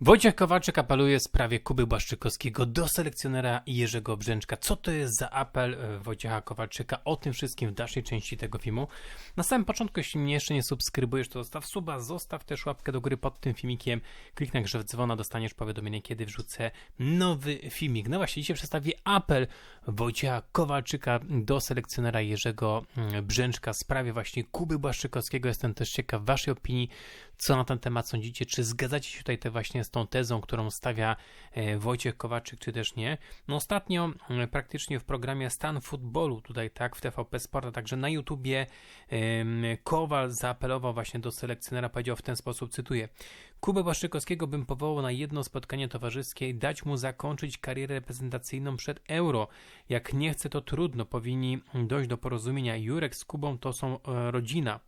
Wojciech Kowalczyk apeluje w sprawie Kuby Błaszczykowskiego do selekcjonera Jerzego Brzęczka. Co to jest za apel e, Wojciecha Kowalczyka? O tym wszystkim w dalszej części tego filmu. Na samym początku, jeśli mnie jeszcze nie subskrybujesz, to zostaw suba, zostaw też łapkę do góry pod tym filmikiem. Kliknij grzew dzwona, dostaniesz powiadomienie, kiedy wrzucę nowy filmik. No właśnie, dzisiaj przedstawię apel Wojciecha Kowalczyka do selekcjonera Jerzego mm, Brzęczka w sprawie właśnie Kuby Błaszczykowskiego. Jestem też ciekaw waszej opinii, co na ten temat sądzicie, czy zgadzacie się tutaj te właśnie z tą tezą, którą stawia e, Wojciech Kowaczyk, czy też nie. No ostatnio e, praktycznie w programie Stan Futbolu, tutaj tak, w TVP Sport, a także na YouTubie Kowal zaapelował właśnie do selekcjonera, powiedział w ten sposób, cytuję, Kubę Błaszczykowskiego bym powołał na jedno spotkanie towarzyskie i dać mu zakończyć karierę reprezentacyjną przed Euro. Jak nie chce, to trudno, powinni dojść do porozumienia. Jurek z Kubą to są e, rodzina.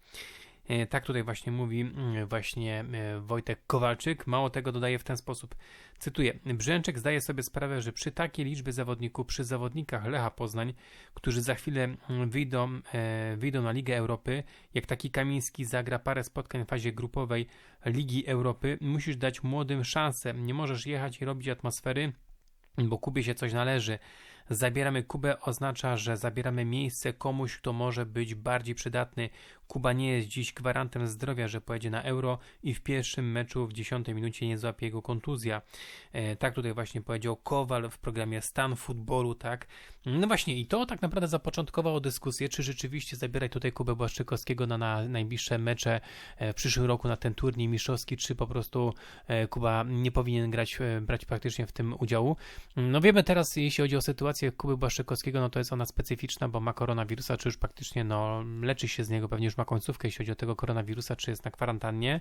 E, tak tutaj właśnie mówi mm, właśnie e, Wojtek Kowalczyk. Mało tego dodaje w ten sposób. Cytuję. Brzęczek zdaje sobie sprawę, że przy takiej liczbie zawodników, przy zawodnikach Lecha Poznań, którzy za chwilę mm, wyjdą, e, wyjdą na Ligę Europy, jak taki Kamiński zagra parę spotkań w fazie grupowej Ligi Europy, musisz dać młodym szansę. Nie możesz jechać i robić atmosfery, bo Kubie się coś należy. Zabieramy Kubę oznacza, że zabieramy miejsce komuś, kto może być bardziej przydatny. Kuba nie jest dziś gwarantem zdrowia, że pojedzie na euro i w pierwszym meczu w 10 minucie nie złapie jego kontuzja. E, tak tutaj właśnie powiedział Kowal w programie Stan Futbolu, tak. No właśnie i to tak naprawdę zapoczątkowało dyskusję, czy rzeczywiście zabierać tutaj Kubę Błaszczykowskiego na, na najbliższe mecze e, w przyszłym roku na ten turniej mistrzowski, czy po prostu e, Kuba nie powinien grać, brać praktycznie w tym udziału. No wiemy teraz, jeśli chodzi o sytuację Kuby Błaszczykowskiego, no to jest ona specyficzna, bo ma koronawirusa, czy już praktycznie no, leczy się z niego, pewnie już ma końcówkę, jeśli chodzi o tego koronawirusa, czy jest na kwarantannie.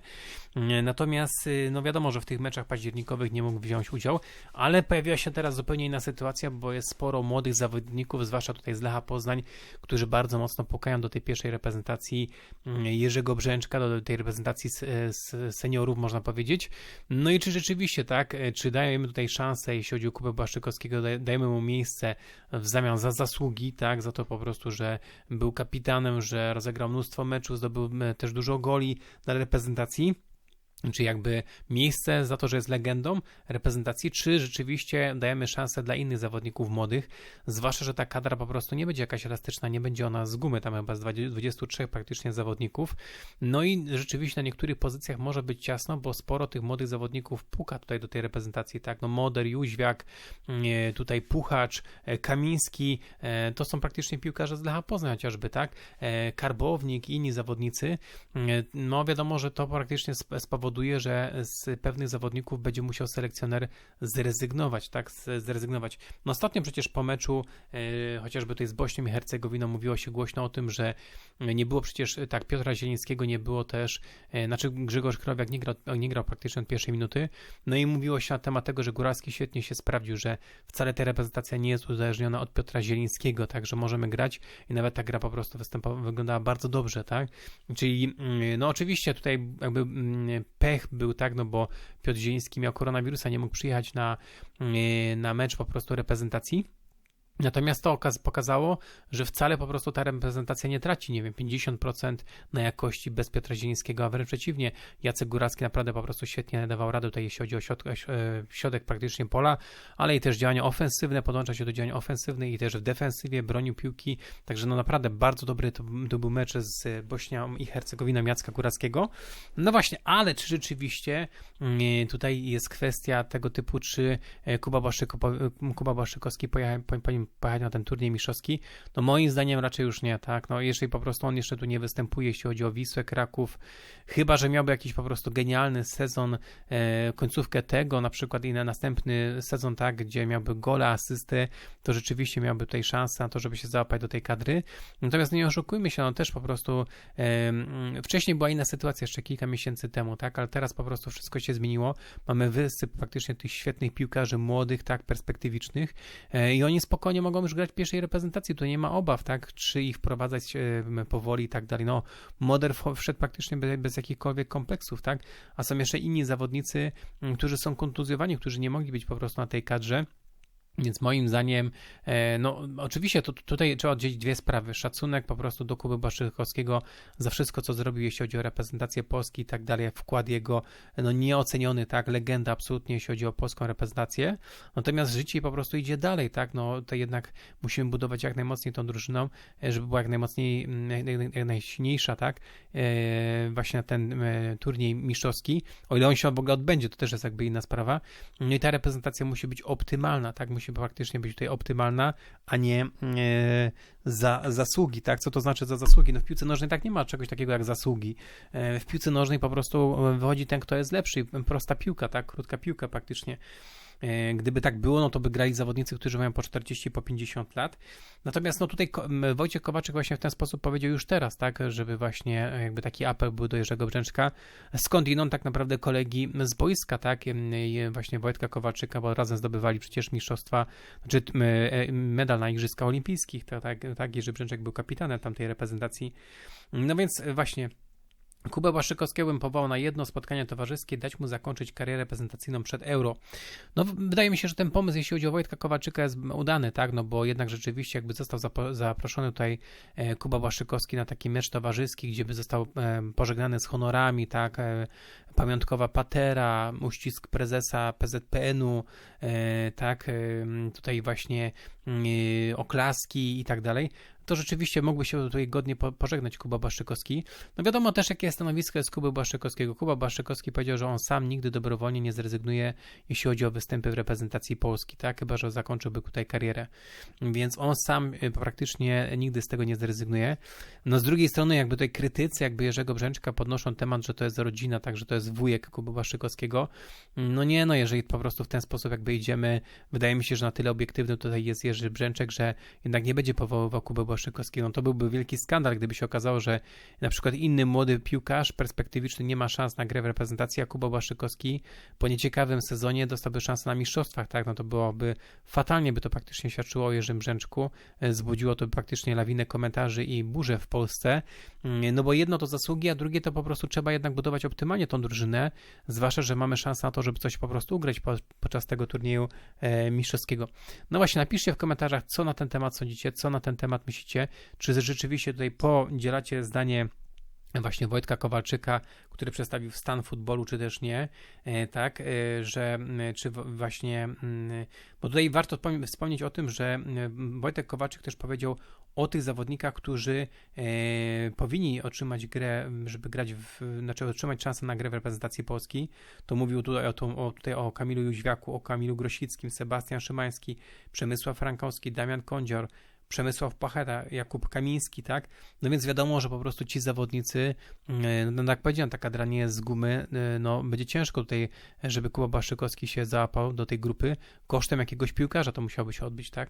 Natomiast y, no wiadomo, że w tych meczach październikowych nie mógł wziąć udział, ale pojawiła się teraz zupełnie inna sytuacja, bo jest sporo młodych zawodników, zwłaszcza tutaj z Lecha Poznań, którzy bardzo mocno pukają do tej pierwszej reprezentacji mm, Jerzego Brzęczka, do tej reprezentacji seniorów, można powiedzieć. No i czy rzeczywiście, tak, czy dajemy tutaj szansę, jeśli chodzi o Kubę Błaszczykowskiego, dajemy mu miejsce w zamian za zasługi, tak, za to po prostu, że był kapitanem, że rozegrał mnóstwo meczów, zdobył e, też dużo goli dla reprezentacji czy jakby miejsce za to, że jest legendą reprezentacji, czy rzeczywiście dajemy szansę dla innych zawodników młodych, zwłaszcza, że ta kadra po prostu nie będzie jakaś elastyczna, nie będzie ona z gumy, tam chyba z 23 praktycznie zawodników, no i rzeczywiście na niektórych pozycjach może być ciasno, bo sporo tych młodych zawodników puka tutaj do tej reprezentacji, tak, no Moder, Jóźwiak, mm, tutaj Puchacz, e, Kamiński, e, to są praktycznie piłkarze z Lecha Poznań chociażby, tak, e, Karbownik i inni zawodnicy, no wiadomo, że to praktycznie spowoduje powoduje, że z pewnych zawodników będzie musiał selekcjoner zrezygnować, tak, zrezygnować. No ostatnio przecież po meczu, e, chociażby tutaj z Bośnią i Hercegowiną mówiło się głośno o tym, że nie było przecież, tak, Piotra Zielińskiego nie było też, e, znaczy Grzegorz Krowiak nie grał, nie grał praktycznie od pierwszej minuty, no i mówiło się na temat tego, że Góralski świetnie się sprawdził, że wcale ta reprezentacja nie jest uzależniona od Piotra Zielińskiego, tak, że możemy grać i nawet ta gra po prostu występowała, wyglądała bardzo dobrze, tak, czyli mm, no oczywiście tutaj jakby mm, pech był, tak, no bo Piotr Zieliński miał koronawirusa, nie mógł przyjechać na, e, na mecz po prostu reprezentacji. Natomiast to pokazało, że wcale po prostu ta reprezentacja nie traci, nie wiem, 50% na jakości bez Piotra Zielińskiego, a wręcz przeciwnie, Jacek Góracki naprawdę po prostu świetnie dawał radę tutaj, jeśli chodzi o środek, e, środek praktycznie pola, ale i też działania ofensywne, podłącza się do działań ofensywnych i też w defensywie bronił piłki, także no naprawdę bardzo dobry to, to był mecz z Bośnią i Hercegowiną Jacka Górackiego. No właśnie, ale czy rzeczywiście mm, tutaj jest kwestia tego typu, czy e, Kuba, Błaszczyk, Kuba Błaszczykowski pojechał, pojechał pojechać na ten turniej mistrzowski? No moim zdaniem raczej już nie, tak? No jeżeli po prostu on jeszcze tu nie występuje, jeśli chodzi o Wisłę, Kraków, chyba, że miałby jakiś po prostu genialny sezon, e, końcówkę tego, na przykład i na następny sezon, tak, gdzie miałby gole, asysty, to rzeczywiście miałby tutaj szansę na to, żeby się załapać do tej kadry. Natomiast nie oszukujmy się, no też po prostu e, wcześniej była inna sytuacja, jeszcze kilka miesięcy temu, tak, ale teraz po prostu wszystko się zmieniło. Mamy wysyp faktycznie tych świetnych piłkarzy młodych, tak, perspektywicznych e, i oni spokojnie mogą już grać pierwszej reprezentacji, tu nie ma obaw, tak, czy ich wprowadzać powoli i tak dalej. No, Moder wszedł praktycznie bez, bez jakichkolwiek kompleksów, tak, a są jeszcze inni zawodnicy, którzy są kontuzjowani, którzy nie mogli być po prostu na tej kadrze. Więc moim zdaniem, e, no oczywiście to, tutaj trzeba oddzielić dwie sprawy. Szacunek po prostu do Kuby Błaszczykowskiego za wszystko, co zrobił, jeśli chodzi o reprezentację Polski i tak dalej, wkład jego, no nieoceniony, tak, legenda absolutnie, jeśli chodzi o polską reprezentację. Natomiast życie po prostu idzie dalej, tak, no to jednak musimy budować jak najmocniej tą drużyną, e, żeby była jak najmocniej, jak, jak najsilniejsza, tak, e, właśnie na ten turniej mistrzowski. O ile on się w ogóle odbędzie, to też jest jakby inna sprawa. No i ta reprezentacja musi być optymalna, tak, musi musi faktycznie być tutaj optymalna, a nie e, za zasługi, tak? Co to znaczy za zasługi? No w piłce nożnej tak nie ma czegoś takiego jak zasługi. E, w piłce nożnej po prostu wychodzi ten, kto jest lepszy. Prosta piłka, tak? Krótka piłka praktycznie. E, gdyby tak było, no to by grali zawodnicy, którzy mają po 40, po 50 lat. Natomiast no tutaj Wojciech Kowaczyk właśnie w ten sposób powiedział już teraz, tak, żeby właśnie e, jakby taki apel był do Jerzego Brzęczka. Skądinąd tak naprawdę kolegi z boiska, tak, właśnie Wojtka Kowaczyka, bo razem zdobywali przecież mistrzostwa, znaczy e, medal na Igrzyskach Olimpijskich, tak, tak, tak Jerzy Brzęczek był kapitanem tamtej reprezentacji. No więc właśnie Kubę Błaszczykowskiego bym powołał na jedno spotkanie towarzyskie, dać mu zakończyć karierę prezentacyjną przed Euro. No, wydaje mi się, że ten pomysł, jeśli chodzi o Wojtka Kowaczyka, jest udany, tak, no bo jednak rzeczywiście jakby został zaproszony tutaj e, Kuba Błaszczykowski na taki mecz towarzyski, gdzie by został e, pożegnany z honorami, tak, e, pamiątkowa patera, uścisk prezesa PZPN-u, tak, tutaj właśnie mm, oklaski i tak dalej to rzeczywiście mógłby się tutaj godnie pożegnać Kuba Błaszczykowski. No wiadomo też, jakie stanowisko jest Kuby Błaszczykowskiego. Kuba Błaszczykowski powiedział, że on sam nigdy dobrowolnie nie zrezygnuje, jeśli chodzi o występy w reprezentacji Polski, tak? Chyba, że zakończyłby tutaj karierę. Więc on sam y, praktycznie nigdy z tego nie zrezygnuje. No z drugiej strony, jakby tutaj krytycy, jakby Jerzego Brzęczka podnoszą temat, że to jest rodzina, tak, że to jest wujek Kuby Błaszczykowskiego. No nie, no jeżeli po prostu w ten sposób jakby idziemy, wydaje mi się, że na tyle obiektywny tutaj jest Jerzy Brzęczek, że jednak nie będzie powoływał Kuby Błaszczykowskiego No to byłby wielki skandal, gdyby się okazało, że na przykład inny młody piłkarz perspektywiczny nie ma szans na grę w reprezentacji, a Kuba po nieciekawym sezonie dostałby szansę na mistrzostwach, tak, no to byłoby fatalnie by to praktycznie świadczyło o Jerzym Brzęczku, zbudziło to praktycznie lawinę komentarzy i burzę w Polsce, no bo jedno to zasługi, a drugie to po prostu trzeba jednak budować optymalnie tą drużynę, zwłaszcza, że mamy szansę na to, żeby coś po prostu ugrać po, podczas tego turnieju e, mistrzowskiego. No właśnie, napiszcie w komentarzach, co na ten temat sądzicie, co na ten temat myślicie, czy rzeczywiście tutaj podzielacie zdanie właśnie Wojtka Kowalczyka, który przedstawił stan futbolu, czy też nie, e, tak, e, że czy właśnie, bo tutaj warto wspomnieć o tym, że Wojtek Kowalczyk też powiedział o tych zawodnikach, którzy e, powinni otrzymać grę, żeby grać w, znaczy otrzymać szansę na grę w reprezentacji Polski, to mówił tutaj o, o, tutaj o Kamilu Jóźwiaku, o Kamilu Grosickim, Sebastian Szymański, Przemysław Frankowski, Damian Kądzior, Przemysław Pacheta, Jakub Kamiński, tak? No więc wiadomo, że po prostu ci zawodnicy, mm, no jak powiedziałem, taka gra nie jest z gumy, y, no będzie ciężko tutaj, żeby Kuba Błaszczykowski się załapał do tej grupy, kosztem jakiegoś piłkarza to musiałoby się odbyć, tak?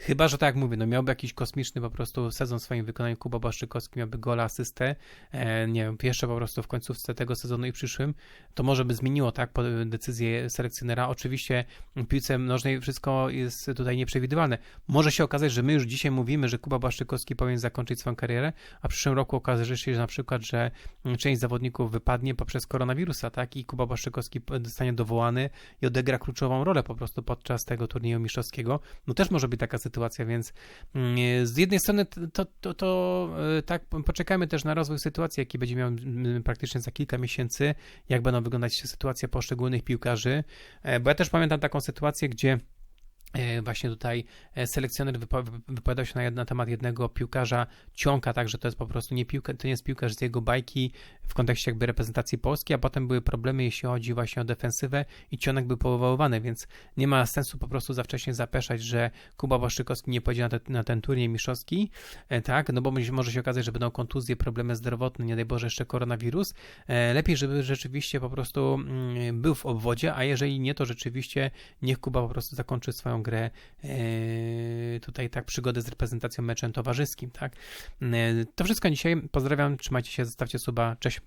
Chyba, że tak jak mówię, no miałby jakiś kosmiczny po prostu sezon w swoim wykonaniu Kuba Błaszczykowski, miałby gola, asystę, e, nie wiem, jeszcze po prostu w końcówce tego sezonu i przyszłym, to może by zmieniło, tak, decyzję selekcjonera. Oczywiście piłce nożnej wszystko jest tutaj nieprzewidywalne. Może się okazać, że my już dzisiaj mówimy, że Kuba Błaszczykowski powinien zakończyć swoją karierę, a w przyszłym roku okaże się że na przykład, że część zawodników wypadnie poprzez koronawirusa, tak, i Kuba Błaszczykowski zostanie dowołany i odegra kluczową rolę po prostu podczas tego turnieju mistrzowskiego. No też może być taka sytuacja, więc mm, z jednej strony to, to, to e, tak, poczekajmy też na rozwój sytuacji, jaki będzie miał praktycznie za kilka miesięcy, jak będą wyglądać sytuacja poszczególnych piłkarzy, e, bo ja też pamiętam taką sytuację, gdzie właśnie tutaj e, selekcjoner wypowiadał się na, na, temat jednego piłkarza Cionka, tak, że to jest po prostu nie piłka, to nie jest piłkarz z jego bajki w kontekście jakby reprezentacji Polski, a potem były problemy, jeśli chodzi właśnie o defensywę i Cionek był powoływany, więc nie ma sensu po prostu za wcześnie zapeszać, że Kuba Waszczykowski nie pojedzie na, te, na ten turniej mistrzowski, e, tak, no bo może się okazać, że będą kontuzje, problemy zdrowotne, nie daj Boże jeszcze koronawirus. Lepiej, żeby rzeczywiście po prostu mm, był w obwodzie, a jeżeli nie, to rzeczywiście niech Kuba po prostu zakończy swoją grę e, tutaj tak przygodę z reprezentacją meczem towarzyskim, tak. E, to wszystko dzisiaj. Pozdrawiam, trzymajcie się, zostawcie suba, cześć.